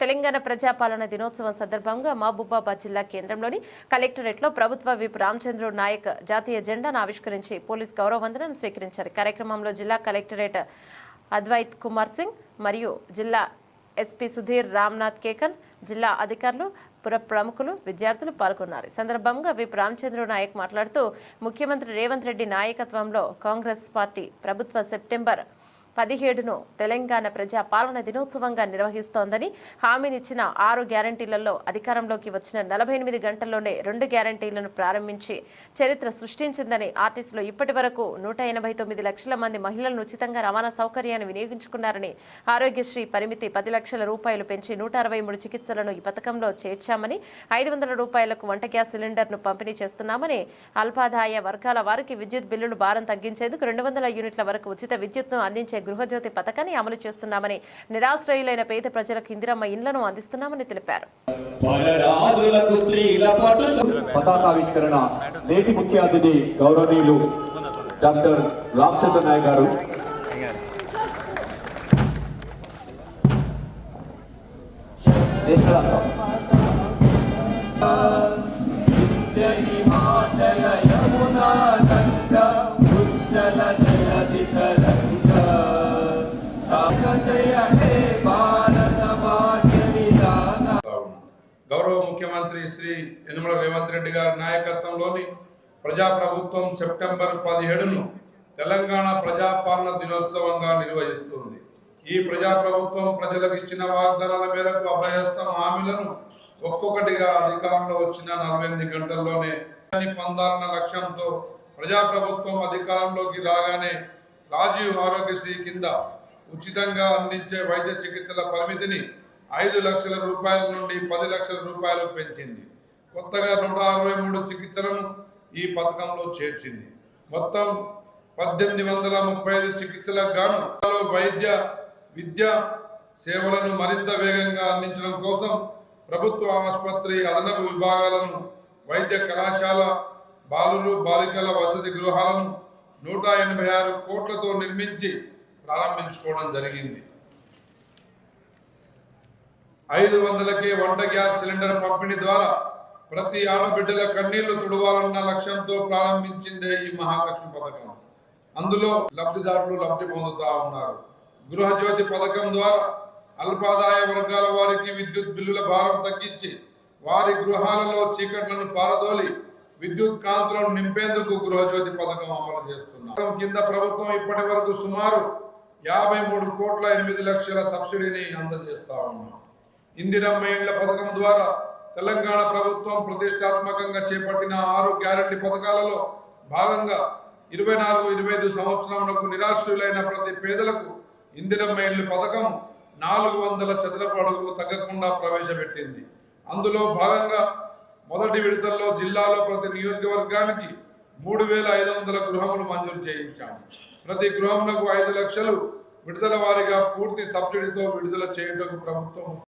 తెలంగాణ ప్రజాపాలన దినోత్సవం సందర్భంగా మహబూబాబాద్ జిల్లా కేంద్రంలోని కలెక్టరేట్లో ప్రభుత్వ విప్ రామచంద్ర నాయక్ జాతీయ జెండాను ఆవిష్కరించి పోలీస్ గౌరవ వందనను స్వీకరించారు. కార్యక్రమంలో జిల్లా కలెక్టరేట్ అద్వైత్ కుమార్ సింగ్ మరియు జిల్లా ఎస్పీ సుధీర్ రామ్నాథ్ కేకన్ జిల్లా అధికారులు పుర ప్రముఖులు విద్యార్థులు పాల్గొన్నారు. సందర్భంగా విప్ రామచంద్ర నాయక్ మాట్లాడుతూ ముఖ్యమంత్రి రేవంత్ రెడ్డి నాయకత్వంలో కాంగ్రెస్ పార్టీ ప్రభుత్వ సెప్టెంబర్ పదిహేడును తెలంగాణ ప్రజా పాలన దినోత్సవంగా నిర్వహిస్తోందని హామీనిచ్చిన ఆరు గ్యారంటీలలో అధికారంలోకి వచ్చిన నలభై ఎనిమిది గంటల్లోనే రెండు గ్యారంటీలను ప్రారంభించి చరిత్ర సృష్టించిందని ఆర్టీసీలో ఇప్పటి వరకు నూట ఎనభై తొమ్మిది లక్షల మంది మహిళలను ఉచితంగా రవాణా సౌకర్యాన్ని వినియోగించుకున్నారని ఆరోగ్యశ్రీ పరిమితి పది లక్షల రూపాయలు పెంచి నూట అరవై మూడు చికిత్సలను ఈ పథకంలో చేర్చామని ఐదు వందల రూపాయలకు వంట గ్యాస్ సిలిండర్ను పంపిణీ చేస్తున్నామని అల్పాదాయ వర్గాల వారికి విద్యుత్ బిల్లులు భారం తగ్గించేందుకు రెండు వందల యూనిట్ల వరకు ఉచిత విద్యుత్ను అందించే గృహజ్యోతి పథకాన్ని అమలు చేస్తున్నామని నిరాశ్రయులైన పేద ప్రజలకు ఇందిరమ్మ ఇండ్లను అందిస్తున్నామని తెలిపారు. పరరాజులకు పతాకావిష్కరణ నేటి ముఖ్య అతిథి గౌరవనీయులు డాక్టర్ రామచంద్ర నాయక్ గారు. గౌరవ ముఖ్యమంత్రి శ్రీ యనమల రేవంత్ రెడ్డి గారి నాయకత్వంలోని ప్రజాప్రభుత్వం సెప్టెంబర్ పదిహేడును తెలంగాణ ప్రజాపాలన దినోత్సవంగా నిర్వహిస్తుంది. ఈ ప్రజాప్రభుత్వం ప్రజలకు ఇచ్చిన వాగ్దానాల మేరకు అభయస్థం హామీలను ఒక్కొక్కటిగా అధికారంలో వచ్చిన నలభై ఎనిమిది గంటల్లోనే పొందాలన్న లక్ష్యంతో ప్రజాప్రభుత్వం అధికారంలోకి రాగానే రాజీవ్ ఆరోగ్యశ్రీ కింద ఉచితంగా అందించే వైద్య చికిత్సల పరిమితిని ఐదు లక్షల రూపాయల నుండి పది లక్షల రూపాయలు పెంచింది. కొత్తగా నూట అరవై మూడు చికిత్సలను ఈ పథకంలో చేర్చింది. మొత్తం పద్దెనిమిది వందల ముప్పై ఐదు చికిత్సలకు గాను వైద్య విద్య సేవలను మరింత వేగంగా అందించడం కోసం ప్రభుత్వ ఆసుపత్రి అదనపు విభాగాలను వైద్య కళాశాల బాలురు బాలికల వసతి గృహాలను నూట ఎనభై ఆరు కోట్లతో నిర్మించి ప్రారంభించుకోవడం జరిగింది. ఐదు వందలకే వంట గ్యాస్ సిలిండర్ పంపిణీ ద్వారా ప్రతి ఆడబిడ్డల కన్నీళ్ళు తుడవాలన్న లక్ష్యంతో ప్రారంభించిందే ఈ మహాలక్ష్మి పథకం. అందులో లబ్ధిదారులు లబ్ధి పొందుతా ఉన్నారు. గృహజ్యోతి పథకం ద్వారా అల్పాదాయ వర్గాల వారికి విద్యుత్ బిల్లుల భారం తగ్గించి వారి గృహాలలో చీకట్లను పారదోలి విద్యుత్ కాంతులను నింపేందుకు గృహజ్యోతి పథకం అమలు చేస్తున్నారు. కింద ప్రభుత్వం ఇప్పటి వరకు సుమారు యాభై మూడు కోట్ల ఎనిమిది లక్షల సబ్సిడీని అందజేస్తా ఉన్నాం ఇందిరమ్మ ఇండ్ల పథకం ద్వారా తెలంగాణ ప్రభుత్వం ప్రతిష్టాత్మకంగా చేపట్టిన ఆరు గ్యారంటీ పథకాలలో భాగంగా ఇరవై నాలుగు ఇరవై ఐదు సంవత్సరములకు నిరాశ్రులైన ప్రతి పేదలకు ఇందిరమ్మ ఇల్లు పథకం నాలుగు వందల చదరపు అడుగులు తగ్గకుండా ప్రవేశపెట్టింది. అందులో భాగంగా మొదటి విడతల్లో జిల్లాలో ప్రతి నియోజకవర్గానికి మూడు వేల ఐదు వందల గృహములు మంజూరు చేయించాము. ప్రతి గృహములకు ఐదు లక్షలు విడుదల వారీగా పూర్తి సబ్సిడీతో విడుదల చేయుటకు ప్రభుత్వం